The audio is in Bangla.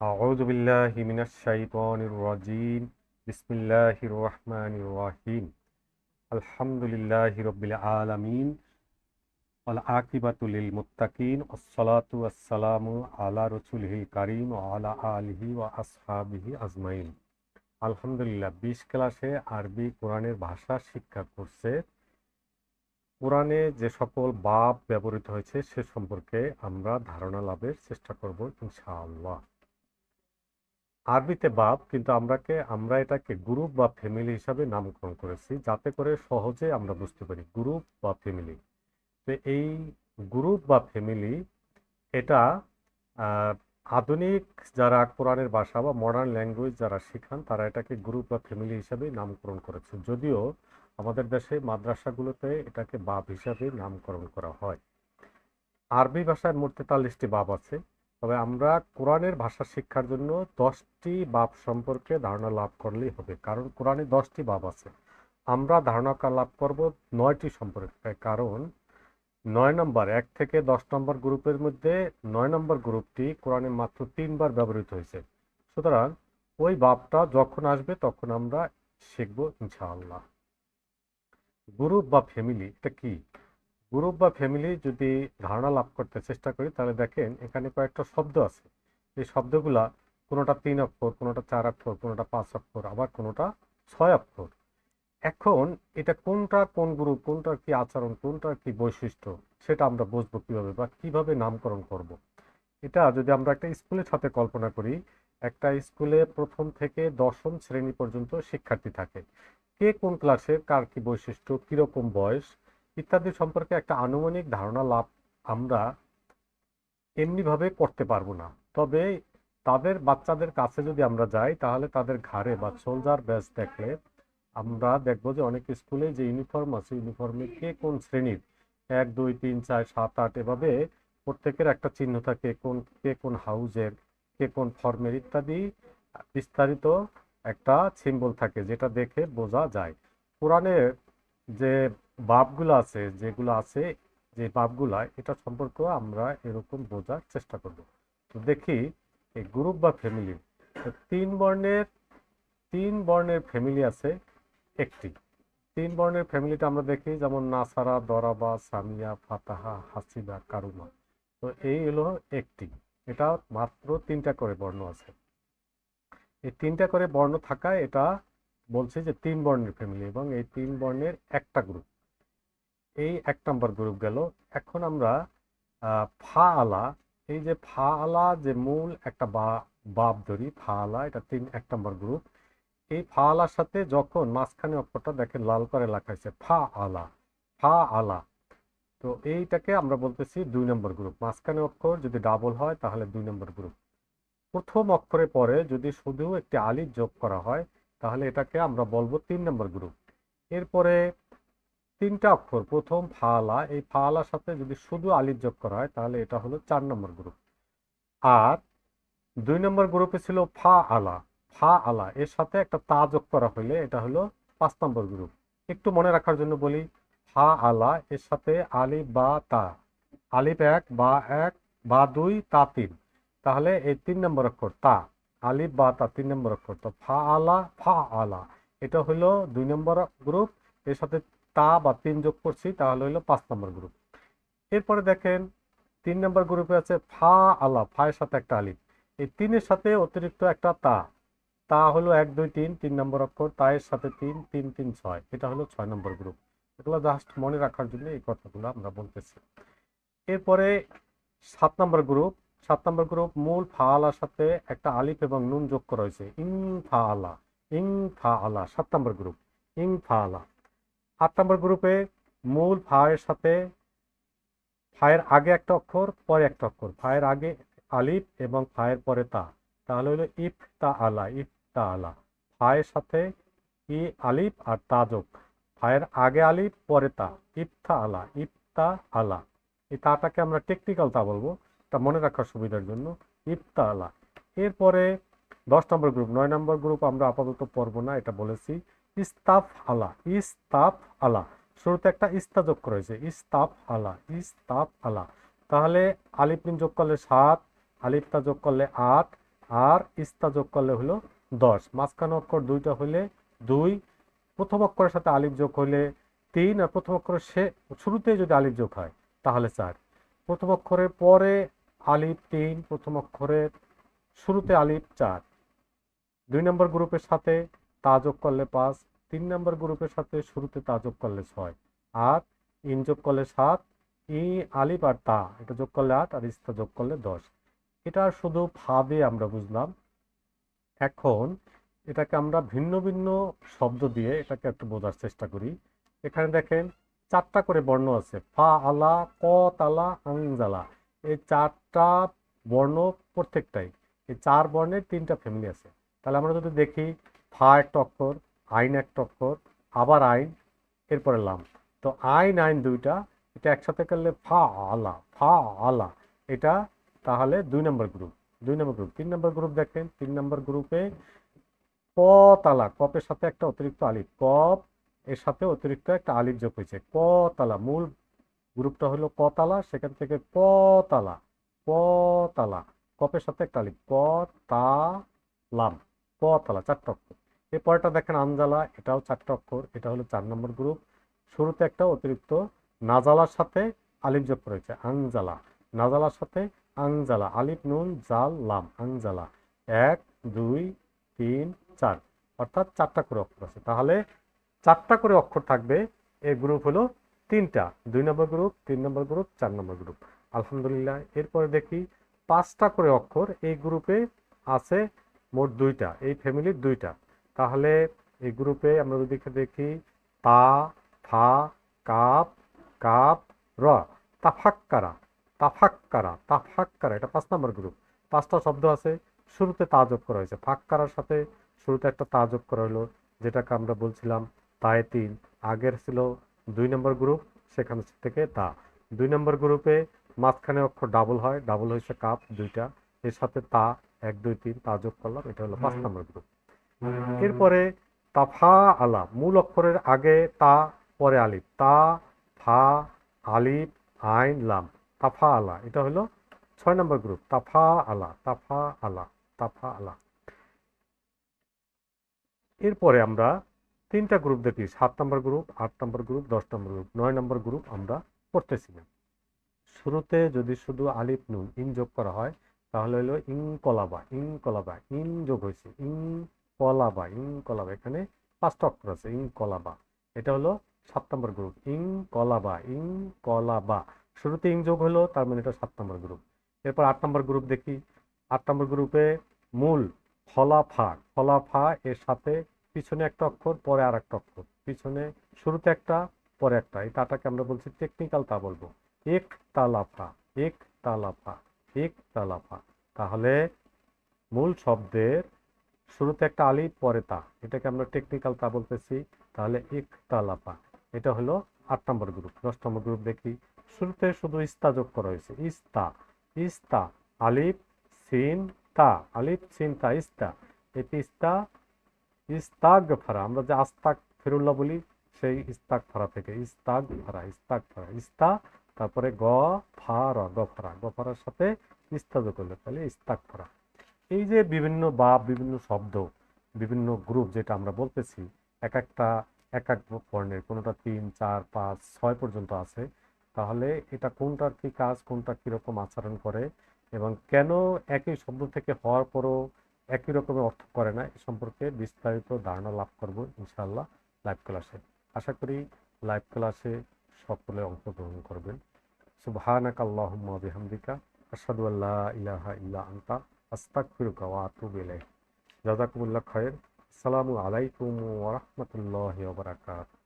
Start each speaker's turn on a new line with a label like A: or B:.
A: أعوذ بالله من الشيطان الرجيم بسم الله الرحمن الرحيم الحمد لله رب العالمين والعاقبة للمتقين والصلاة والسلام على رسوله الكريم وعلى آله وأصحابه أجمعين আলহামদুলিল্লাহ বিশ ক্লাসে আরবি কোরআনের ভাষা শিক্ষা করছে কোরআনে যে সকল বাব ব্যবহৃত হয়েছে সে সম্পর্কে আমরা ধারণা লাভের চেষ্টা করব ইনশাআল্লাহ আরবিতে বাপ, কিন্তু আমরাকে, আমরা এটাকে গ্রুপ বা ফ্যামিলি হিসাবে নামকরণ করেছি, যাতে করে সহজে আমরা বুঝতে পারি গ্রুপ বা ফ্যামিলি। তো এই গ্রুপ বা ফ্যামিলি, এটা আধুনিক যারা কোরআনের ভাষা বা মডার্ন ল্যাঙ্গুয়েজ যারা শেখান, তারা এটাকে গ্রুপ বা ফ্যামিলি হিসাবে নামকরণ করেছে। যদিও আমাদের দেশে মাদ্রাসাগুলোতে এটাকে বাপ হিসাবে নামকরণ করা হয়। আরবি ভাষায় মোট তেতাল্লিশটি বাপ আছে। তবে আমরা কোরআনের ভাষা শিক্ষার জন্য দশটি বাপ সম্পর্কে ধারণা লাভ করলেই হবে, কারণ কোরআনে দশটি বাপ আছে। আমরা ধারণা লাভ করব নয়টি সম্পর্কে, কারণ নয় নম্বর, এক থেকে দশ নম্বর গ্রুপের মধ্যে নয় নম্বর গ্রুপটি কোরআনে মাত্র তিনবার ব্যবহৃত হয়েছে। সুতরাং ওই বাপটা যখন আসবে তখন আমরা শিখব ইনশাআল্লাহ। গ্রুপ বা ফ্যামিলি, এটা কি? গ্রুপ বা ফ্যামিলি যদি ধারণা লাভ করতে চেষ্টা করি, তাহলে দেখেন এখানে কয়েকটা শব্দ আছে। এই শব্দগুলা কোনোটা তিন অক্ষর, কোনোটা চার অক্ষর, কোনোটা পাঁচ অক্ষর, আবার কোনোটা ছয় অক্ষর। এখন এটা কোনটা কোন গ্রুপ, কোনটার কি আচরণ, কোনটার কি বৈশিষ্ট্য, সেটা আমরা বুঝব কীভাবে বা কীভাবে নামকরণ করব। এটা যদি আমরা একটা স্কুলের সাথে কল্পনা করি, একটা স্কুলে প্রথম থেকে দশম শ্রেণি পর্যন্ত শিক্ষার্থী থাকে। কে কোন ক্লাসের, কার কি বৈশিষ্ট্য, কীরকম বয়স ইত্যাদি সম্পর্কে একটা আনুমানিক ধারণা লাভ আমরা এমনিভাবে করতে পারব না। তবে তাদের বাচ্চাদের কাছে যদি আমরা যাই, তাহলে তাদের ঘাড়ে বা সোলজার ব্যাচ দেখলে আমরা দেখব যে অনেক স্কুলে যে ইউনিফর্ম আছে, ইউনিফর্মে কে কোন শ্রেণির? এক, দুই, তিন, চার, সাত, আট এভাবে প্রত্যেকের একটা চিহ্ন থাকে, কোন, কে কোন হাউজের, কে কোন ফর্মের ইত্যাদি বিস্তারিত একটা সিম্বল থাকে যেটা দেখে বোঝা যায়। কোরআনের যে বাপগুলো আছে, যেগুলো আছে, যে বাপগুলা, এটা সম্পর্কেও আমরা এরকম বোঝার চেষ্টা করব। তো দেখি, এই গ্রুপ বা ফ্যামিলি তিন বর্ণের তিন বর্ণের ফ্যামিলি আছে একটি। তিন বর্ণের ফ্যামিলিটা আমরা দেখি, যেমন নাসারা, দরাবা, সামিয়া, ফাতাহা হাসিবা কারুমা। তো এই হলো একটি। এটা মাত্র তিনটা করে বর্ণ আছে। এই তিনটা করে বর্ণ থাকায় এটা বলছে যে তিন বর্ণের ফ্যামিলি এবং এই তিন বর্ণের একটা গ্রুপ এই এক নম্বর গ্রুপ গেল। এখন আমরা ফা আলা এই যে ফা আলা যে মূল একটা বা, বাপ ধরি ফা আলা এটা তিন, এক নম্বর গ্রুপ। এই ফা আলার সাথে যখন মাঝখানে অক্ষরটা দেখেন লাল করে লেখা হয়েছে ফা আলা ফা আলা তো এইটাকে আমরা বলতেছি দুই নম্বর গ্রুপ। মাঝখানে অক্ষর যদি ডাবল হয় তাহলে দুই নম্বর গ্রুপ। প্রথম অক্ষরের পরে যদি শুধু একটি আলিফ যোগ করা হয়, তাহলে এটাকে আমরা বলব তিন নম্বর গ্রুপ। এরপরে তিনটা অক্ষর, প্রথম ফালা, এই ফালার সাথে যদি শুধু আলিফ যোগ করা হয়, তাহলে এটা হলো চার নম্বর গ্রুপ আর দুই নম্বর গ্রুপে ছিল ফা আলা ফা আলা এর সাথে একটা তা যোগ করা হলে এটা হলো পাঁচ নম্বর গ্রুপ একটু মনে রাখার জন্য বলি ফা আলা এর সাথে আলিফ বা তা। আলিফ এক, বা এক, বা দুই, তা তিন। তাহলে এই তিন নম্বর অক্ষর তা, আলিফ বা তা তিন নম্বর অক্ষর। তো ফা আলা ফা আলা এটা হলো দুই নম্বর গ্রুপ এর সাথে তা বা তিন যোগ করছি, তাহলে হলো পাঁচ নম্বর গ্রুপ এরপরে দেখেন, তিন নম্বর গ্রুপে আছে ফা আলা, ফায়ের সাথে একটা আলিফ। এই তিনের সাথে অতিরিক্ত একটা তা। তা হলো এক, দুই, তিন তিন নম্বর অক্ষর, তায়ের সাথে তিন তিন তিন, ছয়। এটা হলো ছয় নম্বর গ্রুপ এগুলো জাস্ট মনে রাখার জন্য এই কথাগুলো আমরা বলতেছি। এরপরে সাত নম্বর গ্রুপ সাত নম্বর গ্রুপ মূল ফা আলার সাথে একটা আলিফ এবং নুন যোগ করা হয়েছে। ইং ফা আলা, ইং ফা আলা, সাত নম্বর গ্রুপ ইং ফা আলা। আট নম্বর গ্রুপে মূল ফায়ের সাথে ফায়ের আগে একটা অক্ষর, পরে একটা অক্ষর। ফায়ের আগে আলিফ এবং ফায়ের পরে তা। তাহলে হলো ইফ তা আলা ইফ তা আলা ফায়ের সাথে ই আলিফ আর তা যোগ। ফায়ের আগে আলিফ, পরে তা। ইফতা আলা ইফতা আলা এই তাটাকে আমরা টেকনিক্যাল তা বলব। তা মনে রাখার সুবিধার জন্য। ইফতা আলা এরপরে দশ নম্বর গ্রুপ নয় নম্বর গ্রুপ আমরা আপাতত পড়ব না, এটা বলেছি। ইস্তাফ আলা ইস্তাফ আলা শুরুতে একটা ইস্তা যোগ করা হয়েছে ইস্তাফ আলা ইস্তাফ আলা তাহলে আলিফ মিন যোগ করলে সাত আলিফতা যোগ করলে আট, আর ইস্তা যোগ করলে হলো দশ। মাঝখানে অক্ষর দুইটা হলে দুই, প্রথম অক্ষরের সাথে আলিফ যোগ হলে তিন, আর প্রথম অক্ষরের সে শুরুতে যদি আলিফ যোগ হয়, তাহলে চার। প্রথম অক্ষরের পরে আলিফ তিন, প্রথম অক্ষরের শুরুতে আলিফ চার। দুই নম্বর গ্রুপের সাথে তা যোগ করলে পাঁচ, তিন নম্বর গ্রুপের সাথে শুরুতে তা যোগ করলে ছয়, আট, ইন যোগ করলে সাত, ই, আলিফ আর তা, এটা যোগ করলে আট আর ইস্তা যোগ করলে দশ। এটা শুধু ভাবে আমরা বুঝলাম। এখন এটাকে আমরা ভিন্ন ভিন্ন শব্দ দিয়ে এটাকে একটু বোঝার চেষ্টা করি। এখানে দেখেন চারটা করে বর্ণ আছে। ফা, আলা, ক, তালা আংজালা এই চারটা বর্ণ প্রত্যেকটাই। এই চার বর্ণের তিনটা ফ্যামিলি আছে। তাহলে আমরা যদি দেখি ফা একটা অক্ষর আইন একটা অক্ষর আবার আইন, এরপরে লাম। তো আইন আইন দুইটা, এটা একসাথে করলে ফা, আলা ফা, আলা। এটা তাহলে দুই নম্বর গ্রুপ, দুই নম্বর গ্রুপ। তিন নম্বর গ্রুপ দেখেন, তিন নম্বর গ্রুপে ক তালা, কপের সাথে একটা অতিরিক্ত আলিফ, কপ এর সাথে অতিরিক্ত একটা আলিফ যোগ হয়েছে। ক তালা, মূল গ্রুপটা হলো ক তালা, সেখান থেকে ক তালা ক তালা, কপের সাথে একটা আলিফ, ক তা, লাম, ক তালা চারটা এরপরটা দেখেন আনজালা, এটাও চারটা অক্ষর, এটা হলো চার নম্বর গ্রুপ। শুরুতে একটা অতিরিক্ত নাজালার সাথে আলিফ যোগ করেছে আংজালা নাজালার সাথে আংজালা আলিফ, নুন, জাল, লাম আংজালা এক, দুই, তিন, চার। অর্থাৎ চারটা করে অক্ষর আছে। তাহলে চারটা করে অক্ষর থাকবে এই গ্রুপ হলো তিনটা। দুই নম্বর গ্রুপ, তিন নম্বর গ্রুপ, চার নম্বর গ্রুপ। আলহামদুলিল্লাহ, এরপরে দেখি পাঁচটা করে অক্ষর, এই গ্রুপে আছে মোট দুইটা, এই ফ্যামিলির দুইটা। তাহলে এই গ্রুপে আমরা যদি দেখি তা থা কাপ কাপ র তাফাক্কারা তাফাক্কারা তাফাক্কারা এটা পাঁচ নম্বর গ্রুপ পাঁচটা শব্দ আছে শুরুতে তা যোগ করা হয়েছে। ফাক্কারার সাথে শুরুতে একটা তা যোগ করা হলো যেটাকে আমরা বলছিলাম তায় তিন আগের ছিল দুই নম্বর গ্রুপ সেখান থেকে তা। দুই নম্বর গ্রুপে মাঝখানে অক্ষর ডাবল হয় ডাবল হয়েছে কাপ দুইটা। এর সাথে তা এক দুই তিন তা যোগ করলাম এটা হলো পাঁচ নম্বর গ্রুপ এরপরে তাফা আলা, মূল অক্ষরের আগে তা, পরে আলিফ। তা, ফা, আলিফ, আইন, লাম। তাফা আলা, এটা হলো ছয় নম্বর গ্রুপ। তাফা আলা তাফা আলা তাফা আলা। এরপরে আমরা তিনটা গ্রুপ দেখি, সাত নম্বর গ্রুপ, আট নম্বর গ্রুপ, দশ নম্বর গ্রুপ, নয় নম্বর গ্রুপ আমরা পড়তেছি না শুরুতে যদি শুধু আলিফ নুন, ইন যোগ করা হয়, তাহলে হলো ইং কলাবা ইং কলাবা ইন যোগ হয়েছে ইং কলাবা ইং কলাবা এখানে পাঁচটা অক্ষর আছে, ইং কলাবা এটা হলো সাত নম্বর গ্রুপ, ইং কলাবা ইং কলাবা শুরুতে ইং যোগ হলো, তার মানে এটা সাত নম্বর গ্রুপ। এরপর আট নম্বর গ্রুপ দেখি। আট নম্বর গ্রুপে মূল ফলাফা ফলাফা এর সাথে পিছনে একটা অক্ষর, পরে আর একটা অক্ষর। পিছনে, শুরুতে একটা, পরে একটা। এই তাটাকে আমরা বলছি টেকনিক্যাল তা বলব। এক তালাফা এক তালাফা এক তালাফা তাহলে মূল শব্দের শুরুতে একটা আলিফ পরে তা। এটাকে আমরা টেকনিক্যাল তা বলতেছি। তাহলে এক তালাফা এটা হলো আট নম্বর গ্রুপ দশ নম্বর গ্রুপ দেখি। শুরুতে শুধু ইস্তা যোগ করা হয়েছে। ইস্তা। ইস্তা, আলিফ, সিন, তা। আলিফ, সিন, তা, ইস্তা। এটি ইস্তা ইস্তাক ফারা আমরা যে আস্তাক ফেরুল্লাহ বলি, সেই ইস্তাক ফারা থেকে। ইস্তাক ফারা ইস্তাক ফারা ইস্তা, তারপরে গ, ফার গ ফারা গ ফারার সাথে ইস্তা যোগ করলে তাহলে ইস্তাক ফারা এই যে বিভিন্ন বা বিভিন্ন শব্দ, বিভিন্ন গ্রুপ যেটা আমরা বলতেছি, এক একটা, এক এক বর্ণের, কোনোটা তিন, চার, পাঁচ, ছয় পর্যন্ত আছে, তাহলে এটা কোনটার কি কাজ, কোনটা কীরকম আচরণ করে এবং কেন একই শব্দ থেকে হওয়ার পরও একই রকমের অর্থ করে না, এ সম্পর্কে বিস্তারিত ধারণা লাভ করব ইনশাআল্লাহ লাইভ ক্লাসে আশা করি লাইভ ক্লাসে সকলে অংশগ্রহণ করবেন। সুবহানাক আল্লাহুম্মা বিহামদিকা, আশহাদু আল্লা ইলাহা ইল্লা আনতা আস্তাগফিরুকা ওয়া আতুবু ইলাইক জাযাকুমুল্লাহ খায়ের আসসালামু আলাইকুম ওয়া রাহমাতুল্লাহি ওয়া বারাকাতুহু।